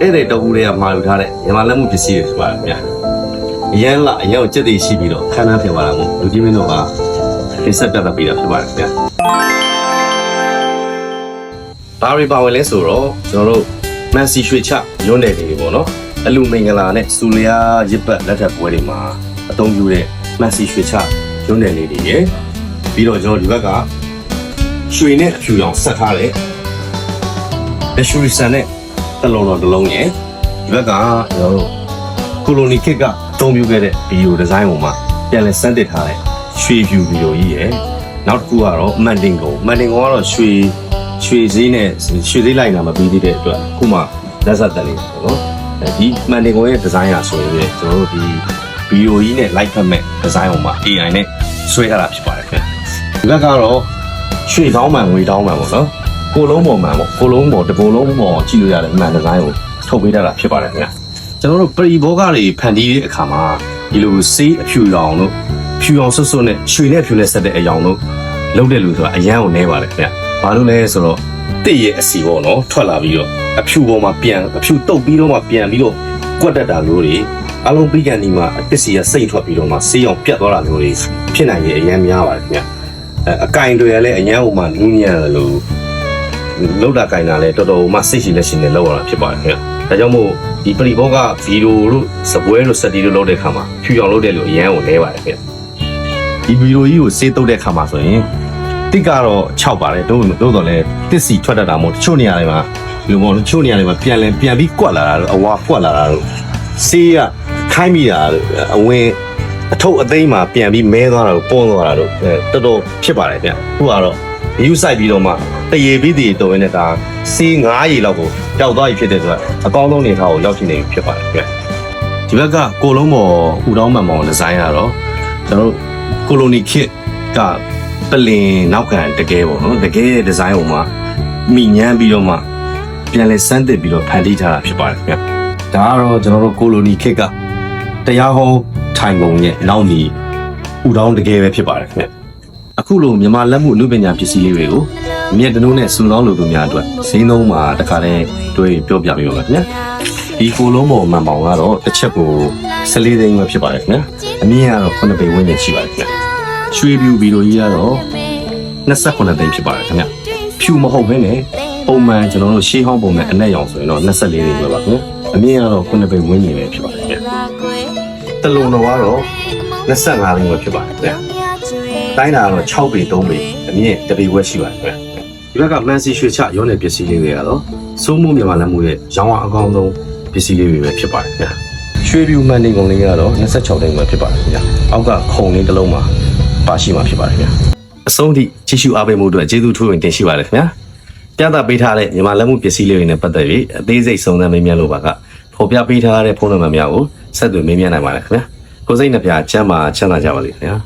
ဧည့်သည်တအူတွေကမှာယူထားတဲ့မြန်မာလက်မှုပစ္စည်းတွေဖြစ်ပါတယ်ခင်ဗျာအရန်လာအရန်ကိုကြက်တည်ရှိပြီးတော့ခန်းနှန်းဖြစ်သွားတာမို့လူကြီးမင်းတို့ကပြင်ဆက်ပြတ်ပြီးတော့ဖြစ်ပါတယ်ခင်ဗျာဘာတွေပါဝင်လဲဆိုတော့ကျွန်တော်တို့မန်စီရွှေချညွန်းတယ်တွေပေါ့နော်အလူမင်္ဂလာနဲ့စူလျာရစ်ပတ်လက်ထပ်ပွဲတွေမှာအသုံးပြုတဲ့မန်စီရွှေချညွန်းတယ်လေးတွေရယ်ပြီးတော့ကျွန်တော်ဒီဘက်ကရွှေနဲ့အဖြူရောင်ဆက်ထားတဲ့လက်ရှိဆန်နဲ့ တလုံးတော်တစ်လုံးရယ်ဒီဘက်ကကျွန်တော်တို့ကိုလိုနီခစ်ကအသုံးပြုခဲ့တဲ့ဗီဒီယိုဒီဇိုင်းပေါ်မှာပြန်လည်စမ်းသစ်ထားတဲ့ရွှေဖြူဗီဒီယိုကြီးရယ်နောက်တစ်ခုကတော့မန်တင်ကုံမန်တင်ကုံကတော့ရွှေရွှေစည်းနဲ့ရွှေစည်းလိုက်တာမပြီးသေးတဲ့အတွက်အခုမှလက်ဆက်တက်နေတယ်ပေါ့နော်အဲဒီမန်တင်ကုံရဲ့ဒီဇိုင်းဟာဆိုရင်ကျွန်တော်တို့ဒီဗီဒီယိုကြီးနဲ့ like ဖတ်မဲ့ဒီဇိုင်းပေါ်မှာ AI နဲ့ဆွဲထားတာဖြစ်ပါတယ်ခင်ဗျဒီဘက်ကတော့ရွှေတောင်းမှန်ငွေတောင်းမှန်ပေါ့နော် ကိုလုံးပေါ်မှန်ပေါ့ကိုလုံးပေါ်တကိုလုံးပေါ်ကြည့်လို့ရတဲ့မှန်ဒီဇိုင်းကိုထုတ်ပေးတတ်တာဖြစ်ပါတယ်ခင်ဗျာကျွန်တော်တို့ပရီဘောဂတွေဖန်တီးတဲ့အခါမှာဒီလိုစေးအဖြူရောင်တို့ဖြူအောင်ဆွတ်ဆွတ်နဲ့ရွှေနဲ့ဖြူနဲ့ဆက်တဲ့အယောင်တို့လုံးတဲ့လူဆိုတာအရန်ကိုနဲပါတယ်ခင်ဗျာဘာလို့လဲဆိုတော့တစ်ရဲ့အစီပေါ့နော်ထွက်လာပြီးတော့အဖြူပေါ်မှာပြန်အဖြူတုတ်ပြီးတော့မှပြန်ပြီးတော့ကွက်တက်တာမျိုးတွေအလုံးပြီးကန်ဒီမှာအပစ္စည်းကစိတ်ထွက်ပြီးတော့မှစေးအောင်ပြတ်သွားတာမျိုးတွေဖြစ်နိုင်ရဲ့အရန်များပါတယ်ခင်ဗျာအဲအကင်တွေလည်းအရန်ဟိုမှာနူးညံ့တယ်လို့ လောက်တာကင်တာလဲတော်တော်မှစိတ်ရှိလက်ရှိနဲ့လောက်ရတာဖြစ်ပါတယ်ခင်ဗျဒါကြောင့်မို့ဒီပရိဘောကဗီဒီယိုတို့စပွဲတို့စက်တီတို့လုပ်တဲ့ခါမှာဖြူအောင်လုပ်တဲ့လူအရန်ကိုလဲပါတယ်ခင်ဗျဒီဗီဒီယိုကြီးကိုစေးတုပ်တဲ့ခါမှာဆိုရင်တစ်ကတော့6ပါတယ်တို့တို့တော့လဲတစ်စီထွက်တတ်တာမို့တချို့နေရာတွေမှာဒီလိုပေါ့တချို့နေရာတွေမှာပြန်လဲပြန်ပြီးကွက်လာတာတို့အဝါကွက်လာတာတို့စေးကခိုင်းမိတာတို့အဝင်အထုပ်အသိမ်းမှာပြန်ပြီးမဲသွားတာတို့ပွန်းသွားတာတို့အဲတော်တော်ဖြစ်ပါတယ်ဗျခုကတော့ view site ပြီးတော့မှ တရေပြီးတည်တော်ရင်းနဲ့ဒါစီး9ရေလောက်ကိုတောက်သွားပြီဖြစ်တဲ့အတွက်အကောင်းဆုံးနေထားကိုရောက်ရှိနေပြီဖြစ်ပါတယ်ခင်ဗျဒီဘက်ကကိုလုံးပေါ်ဟူတောင်းမှန်မောင်ဒီဇိုင်းကတော့ကျွန်တော်တို့ကိုလိုနီခစ်ကပလင်နောက်ခံတကယ်ပေါ့နော်တကယ်ရဲ့ဒီဇိုင်းပေါ်မှာမိညမ်းပြီးတော့မှပြန်လဲစမ်းသစ်ပြီးတော့ဖန်တီးထားတာဖြစ်ပါတယ်ခင်ဗျဒါကတော့ကျွန်တော်တို့ကိုလိုနီခစ်ကတရားဟောထိုင်ပုံရဲ့နောက်နီဟူတောင်းတကယ်ပဲဖြစ်ပါတယ်ခင်ဗျအခုလိုမြန်မာလက်မှုအမှုပညာပစ္စည်းလေးတွေကို မြက်တနိုးနဲ့စူလောင်းလိုသူများအတွက်ဈေးနှုန်းမှာတခါတည်းတွေ့ပြောပြပေးပါမယ်ခင်ဗျာဒီကိုလုံးပေါ်မှန်ပေါင်ကတော့တစ်ချက်ကို14သိန်းပဲဖြစ်ပါတယ်ခင်ဗျာအမြင့်ကတော့9ပေဝန်းကျင်ရှိပါတယ်ခင်ဗျာရွှေပြူဗီဒီယိုကြီးကတော့28သိန်းဖြစ်ပါတယ်ခင်ဗျာဖြူမဟုတ်ဘဲနဲ့ပုံမှန်ကျွန်တော်တို့ရှေးဟောင်းပုံနဲ့အနက်ရောင်ဆိုရင်တော့24သိန်းပဲပါခင်ဗျာအမြင့်ကတော့9ပေဝန်းကျင်ပဲဖြစ်ပါတယ်ခင်ဗျာတလုံးတော့ကတော့25သိန်းပဲဖြစ်ပါတယ်ခင်ဗျာတိုင်းတာကတော့6ပေ3ပေအမြင့်တပေဝက်ရှိပါတယ်ခင်ဗျ ဒီဘက်ကမန်စီရွှေချရောင်းတဲ့ပစ္စည်းလေးတွေကတော့စိုးမိုးမြန်မာလက်မှုရဲ့ရောင်းအောင်အကောင်းဆုံးပစ္စည်းလေးတွေပဲဖြစ်ပါတယ်ခင်ဗျရွှေပြူမန်နေကုန်လေးကတော့26တိန်းပဲဖြစ်ပါတယ်ခင်ဗျအောက်ကခုံလေးတစ်လုံးမှာပါရှိမှာဖြစ်ပါတယ်ခင်ဗျအဆုံးထိကြည့်ရှုအားပေးမှုအတွက်ကျေးဇူးထူးဝင်တင်ရှိပါတယ်ခင်ဗျပြသပေးထားတဲ့မြန်မာလက်မှုပစ္စည်းလေးတွေနဲ့ပတ်သက်ပြီးအသေးစိတ်စုံစမ်းမေးမြန်းလို့ပါကဖော်ပြပေးထားတဲ့ဖုန်းနံပါတ်များကိုဆက်သွယ်မေးမြန်းနိုင်ပါတယ်ခင်ဗျကိုစိတ်နှပြချမ်းသာချမ်းသာကြပါလိမ့်ခင်ဗျာ